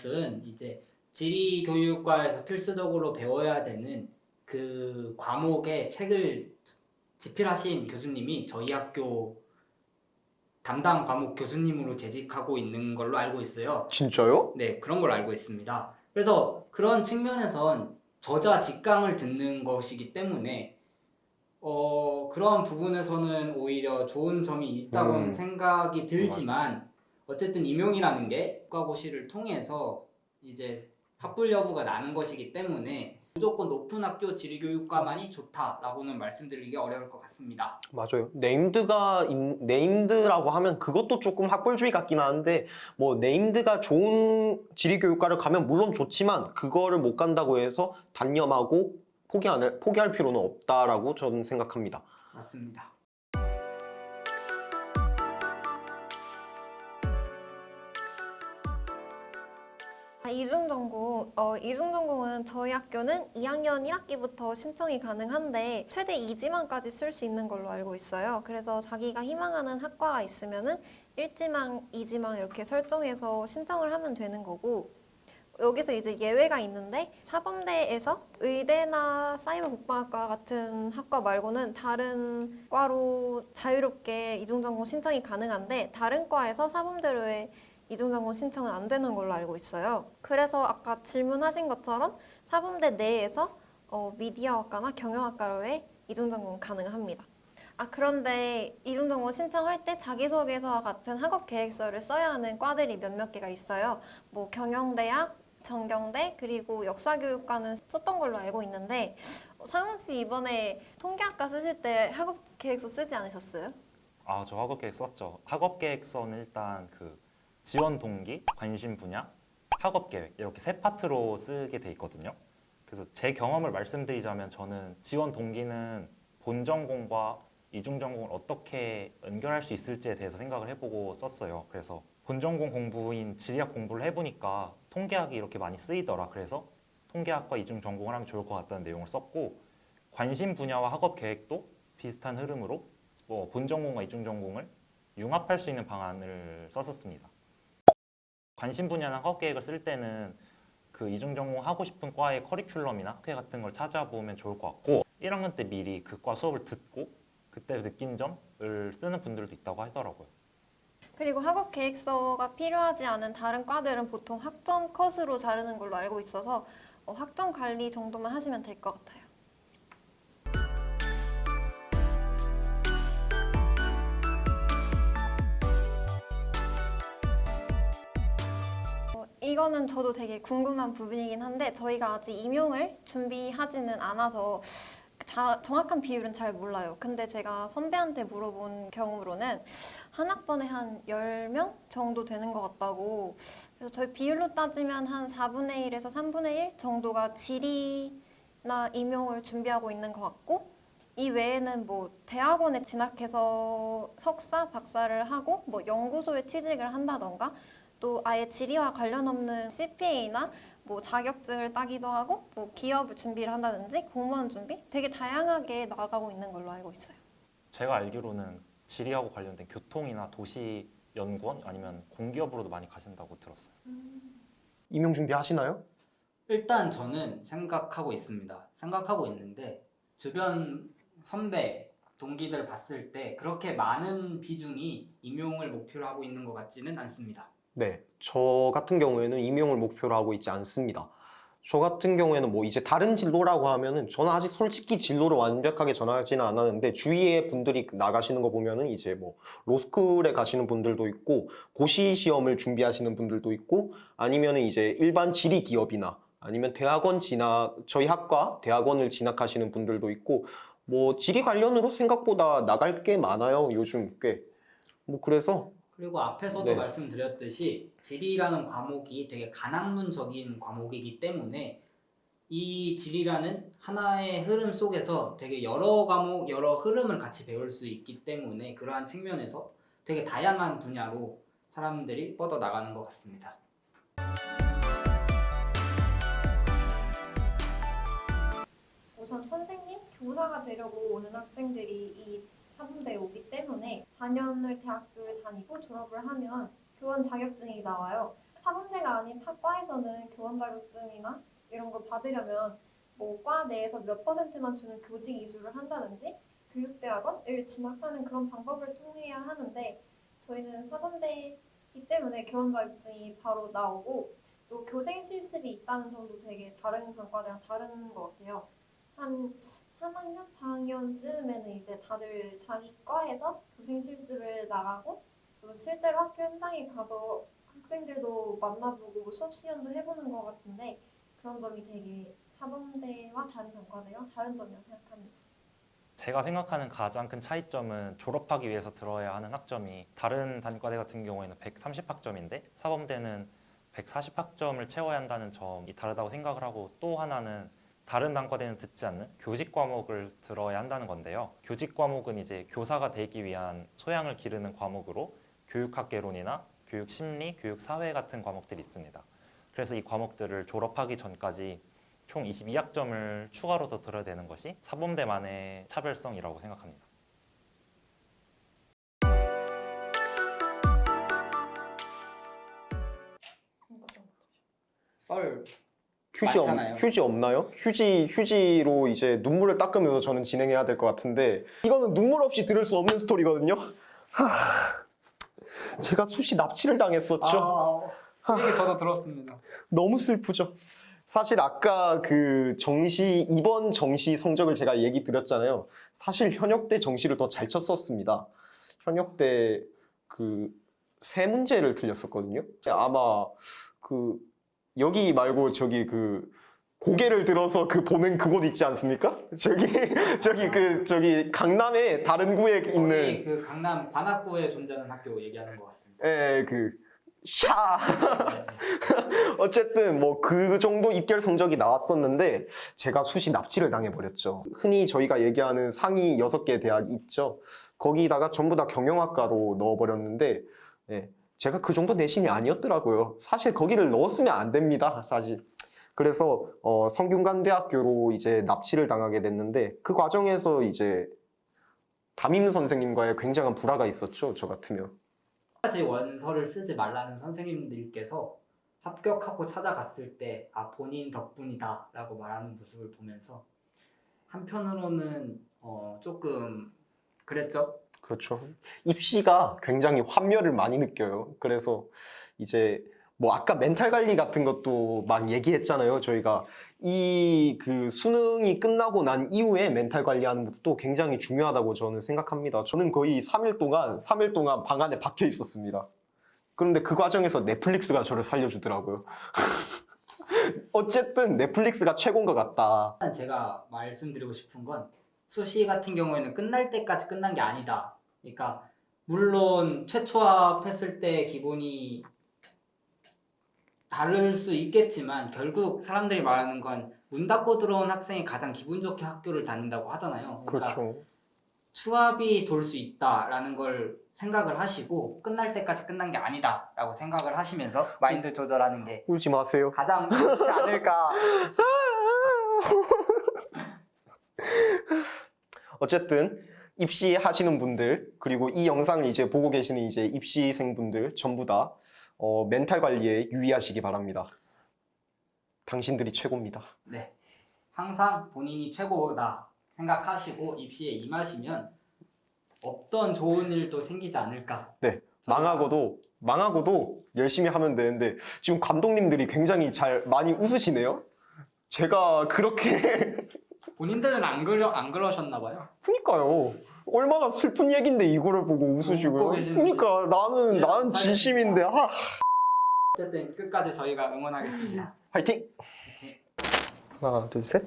것은 이제 지리 교육과에서 필수적으로 배워야 되는 그 과목의 책을 집필하신 교수님이 저희 학교 담당 과목 교수님으로 재직하고 있는 걸로 알고 있어요. 진짜요? 네, 그런 걸 알고 있습니다. 그래서 그런 측면에선 저자 직강을 듣는 것이기 때문에 어, 그런 부분에서는 오히려 좋은 점이 있다고 음. 생각이 들지만 어쨌든 임용이라는 게 국가고시를 통해서 이제 합불 여부가 나는 것이기 때문에 무조건 높은 학교 지리교육과만이 좋다라고는 말씀드리기 어려울 것 같습니다. 맞아요. 네임드가 인- 네임드라고 하면 그것도 조금 학벌주의 같긴 한데 뭐 네임드가 좋은 지리교육과를 가면 물론 좋지만 그거를 못 간다고 해서 단념하고 포기 안 할, 포기할 필요는 없다라고 저는 생각합니다. 맞습니다. 이중전공, 어, 이중전공은 저희 학교는 2학년 1학기부터 신청이 가능한데 최대 2지망까지 쓸 수 있는 걸로 알고 있어요. 그래서 자기가 희망하는 학과가 있으면은 1지망, 2지망 이렇게 설정해서 신청을 하면 되는 거고 여기서 이제 예외가 있는데 사범대에서 의대나 사이버 국방학과 같은 학과 말고는 다른 과로 자유롭게 이중 전공 신청이 가능한데 다른 과에서 사범대로의 이중전공 신청은 안 되는 걸로 알고 있어요. 그래서 아까 질문하신 것처럼 사범대 내에서 어, 미디어학과나 경영학과로의 이중전공 가능합니다. 아 그런데 이중전공 신청할 때 자기소개서와 같은 학업 계획서를 써야 하는 과들이 몇몇 개가 있어요. 뭐 경영대학, 전경대 그리고 역사교육과는 썼던 걸로 알고 있는데 어, 상훈 씨 이번에 통계학과 쓰실 때 학업 계획서 쓰지 않으셨어요? 아, 저 학업 계획 썼죠. 학업 계획서는 일단 그 지원 동기, 관심 분야, 학업 계획 이렇게 세 파트로 쓰게 돼 있거든요. 그래서 제 경험을 말씀드리자면 저는 지원 동기는 본 전공과 이중 전공을 어떻게 연결할 수 있을지에 대해서 생각을 해보고 썼어요. 그래서 본 전공 공부인 지리학 공부를 해보니까 통계학이 이렇게 많이 쓰이더라. 그래서 통계학과 이중 전공을 하면 좋을 것 같다는 내용을 썼고 관심 분야와 학업 계획도 비슷한 흐름으로 뭐 본 전공과 이중 전공을 융합할 수 있는 방안을 썼었습니다. 관심 분야나 학업 계획을 쓸 때는 그 이중 전공 하고 싶은 과의 커리큘럼이나 학회 같은 걸 찾아보면 좋을 것 같고 1학년 때 미리 그 과 수업을 듣고 그때 느낀 점을 쓰는 분들도 있다고 하더라고요. 그리고 학업 계획서가 필요하지 않은 다른 과들은 보통 학점 컷으로 자르는 걸로 알고 있어서 어, 학점 관리 정도만 하시면 될 것 같아요. 이거는 저도 되게 궁금한 부분이긴 한데 저희가 아직 임용을 준비하지는 않아서 자- 정확한 비율은 잘 몰라요. 근데 제가 선배한테 물어본 경우로는 한 학번에 한 10명 정도 되는 것 같다고. 그래서 저희 비율로 따지면 한 4분의 1에서 3분의 1 정도가 지리나 임용을 준비하고 있는 것 같고, 이 외에는 뭐 대학원에 진학해서 석사, 박사를 하고 뭐 연구소에 취직을 한다던가 또 아예 지리와 관련 없는 CPA나 뭐 자격증을 따기도 하고 뭐 기업을 준비를 한다든지 공무원 준비 되게 다양하게 나아가고 있는 걸로 알고 있어요. 제가 알기로는 지리하고 관련된 교통이나 도시 연구원 아니면 공기업으로도 많이 가신다고 들었어요. 임용 준비하시나요? 일단 저는 생각하고 있습니다. 생각하고 있는데 주변 선배 동기들 봤을 때 그렇게 많은 비중이 임용을 목표로 하고 있는 것 같지는 않습니다. 네, 저 같은 경우에는 임용을 목표로 하고 있지 않습니다. 저 같은 경우에는 뭐 이제 다른 진로라고 하면은 저는 아직 솔직히 진로를 완벽하게 전하지는 않았는데 주위에 분들이 나가시는 거 보면은 이제 뭐 로스쿨에 가시는 분들도 있고 고시 시험을 준비하시는 분들도 있고 아니면은 이제 일반 지리 기업이나 아니면 대학원 진학 저희 학과 대학원을 진학하시는 분들도 있고 뭐 지리 관련으로 생각보다 나갈 게 많아요 요즘 꽤 뭐 그래서 그리고 앞에서도 네. 말씀드렸듯이 지리라는 과목이 되게 간학문적인 과목이기 때문에 이 지리라는 하나의 흐름 속에서 되게 여러 과목, 여러 흐름을 같이 배울 수 있기 때문에 그러한 측면에서 되게 다양한 분야로 사람들이 뻗어 나가는 것 같습니다. 우선 선생님, 교사가 되려고 오는 학생들이 이 사범대에 오기 때문에 4년을 대학교를 다니고 졸업을 하면 교원 자격증이 나와요. 사범대 아닌 타 과에서는 교원 자격증이나 이런 걸 받으려면 뭐 과 내에서 몇 퍼센트만 주는 교직 이수를 한다든지 교육대학원을 진학하는 그런 방법을 통해야 하는데 저희는 사범대이기 때문에 교원 자격증이 바로 나오고 또 교생 실습이 있다는 점도 되게 다른 단과대랑 다른 것 같아요. 한 3학년, 4학년 쯤에는 이제 다들 자기 과에서 교생 실습을 나가고 또 실제로 학교 현장에 가서 학생들도 만나보고 뭐 수업 시연도 해보는 것 같은데 그런 점이 되게 사범대와 다른 단과대랑 다른 점이라고 생각합니다. 제가 생각하는 가장 큰 차이점은 졸업하기 위해서 들어야 하는 학점이 다른 단과대 같은 경우에는 130학점인데 사범대는 140학점을 채워야 한다는 점이 다르다고 생각을 하고 또 하나는 다른 단과대는 듣지 않는 교직 과목을 들어야 한다는 건데요. 교직 과목은 이제 교사가 되기 위한 소양을 기르는 과목으로 교육학개론이나 교육심리, 교육사회 같은 과목들이 있습니다. 그래서 이 과목들을 졸업하기 전까지 총 22학점을 추가로 더 들어야 되는 것이 사범대만의 차별성이라고 생각합니다. 썰 휴지, 없, 많잖아요. 휴지 없나요? 휴지, 휴지로 이제 눈물을 닦으면서 저는 진행해야 될 것 같은데 이거는 눈물 없이 들을 수 없는 스토리거든요. 하... 제가 수시 납치를 당했었죠. 아, 이 얘기 저도 들었습니다. 너무 슬프죠. 사실 아까 그 정시 이번 정시 성적을 제가 얘기 드렸잖아요. 사실 현역대 정시를 더 잘 쳤었습니다. 현역대 그세 문제를 틀렸었거든요. 아마 그 여기 말고 저기 그 고개를 들어서 그 보는 그곳 있지 않습니까? 저기 저기 그 저기 강남에 다른 구에 있는 저희 그 강남 관악구에 존재하는 학교 얘기하는 것 같습니다. 예, 그 샤. 어쨌든 뭐 그 정도 입결 성적이 나왔었는데 제가 수시 납치를 당해버렸죠. 흔히 저희가 얘기하는 상위 6개 대학 있죠. 거기다가 전부 다 경영학과로 넣어버렸는데 예, 제가 그 정도 내신이 아니었더라고요. 사실 거기를 넣었으면 안 됩니다. 사실. 그래서 어, 성균관대학교로 이제 납치를 당하게 됐는데 그 과정에서 이제 담임 선생님과의 굉장한 불화가 있었죠. 저 같으면. 제 원서를 쓰지 말라는 선생님들께서 합격하고 찾아갔을 때 아 본인 덕분이다라고 말하는 모습을 보면서 한편으로는 어, 조금 그랬죠. 그렇죠. 입시가 굉장히 환멸을 많이 느껴요. 그래서 이제 뭐 아까 멘탈 관리 같은 것도 막 얘기했잖아요. 저희가 이 그 수능이 끝나고 난 이후에 멘탈 관리하는 것도 굉장히 중요하다고 저는 생각합니다. 저는 거의 3일 동안 3일 동안 방 안에 박혀 있었습니다. 그런데 그 과정에서 넷플릭스가 저를 살려주더라고요. 어쨌든 넷플릭스가 최고인 것 같다. 제가 말씀드리고 싶은 건 수시 같은 경우에는 끝날 때까지 끝난 게 아니다. 그러니까 물론 최초합했을 때 기본이 다를 수 있겠지만 결국 사람들이 말하는 건 문 닫고 들어온 학생이 가장 기분 좋게 학교를 다닌다고 하잖아요. 그러니까 그렇죠. 추합이 돌 수 있다라는 걸 생각을 하시고 끝날 때까지 끝난 게 아니다라고 생각을 하시면서 마인드 조절하는 게 울지 마세요. 가장 좋지 않을까 어쨌든 입시하시는 분들 그리고 이 영상을 이제 보고 계시는 이제 입시생분들 전부 다 어, 멘탈 관리에 유의하시기 바랍니다. 당신들이 최고입니다. 네. 항상 본인이 최고다 생각하시고 입시에 임하시면 없던 좋은 일도 생기지 않을까. 네. 망하고도 망하고도 열심히 하면 되는데 지금 감독님들이 굉장히 잘 많이 웃으시네요. 제가 그렇게 본인들은 안 그러 안 그러셨나 봐요. 그니까요. 얼마나 슬픈 얘긴데 이거를 보고 웃고 웃으시고요. 계시는지. 그니까 나는 예, 나는 진심인데 아, 어쨌든 끝까지 저희가 응원하겠습니다. 화이팅! 화이팅! 하나 둘 셋.